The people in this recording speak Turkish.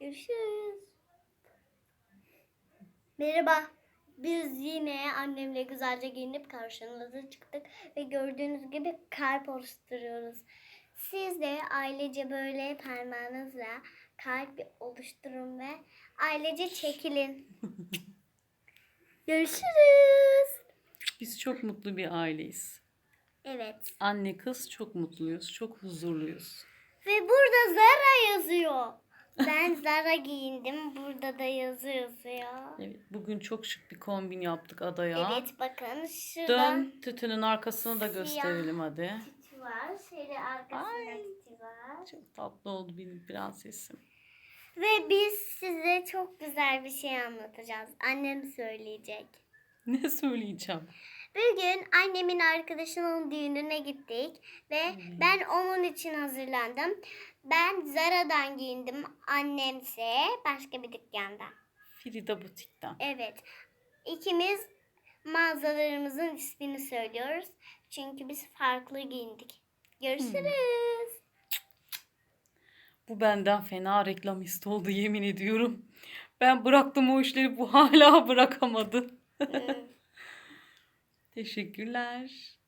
Görüşürüz. Merhaba. Biz yine annemle güzelce giyinip karşınıza çıktık ve gördüğünüz gibi kalp oluşturuyoruz. Siz de ailece böyle parmağınızla kalp oluşturun ve ailece çekilin. Görüşürüz. Biz çok mutlu bir aileyiz. Evet. Anne kız çok mutluyuz, çok huzurluyuz. Ve burada Zara yazıyor. Ben Zara giyindim. Burada da yazı yazıyor. Evet, bugün çok şık bir kombin yaptık adaya. Evet bakın şurada Dön tütünün arkasını da Siyah. gösterelim hadi. tütü var. Şöyle arkasında Ay. tütü var. Çok tatlı oldu benim prensesim. Ve biz size çok güzel bir şey anlatacağız. Annem söyleyecek. Ne söyleyeceğim? Bugün annemin arkadaşının düğününe gittik ve ben onun için hazırlandım. Ben Zara'dan giyindim. Annemse başka bir dükkandan. Frida Butik'ten. Evet. İkimiz mağazalarımızın ismini söylüyoruz. Çünkü biz farklı giyindik. Görüşürüz. Bu benden fena reklamist oldu yemin ediyorum. Ben bıraktım o işleri bu hala bırakamadı. Hmm. Teşekkürler.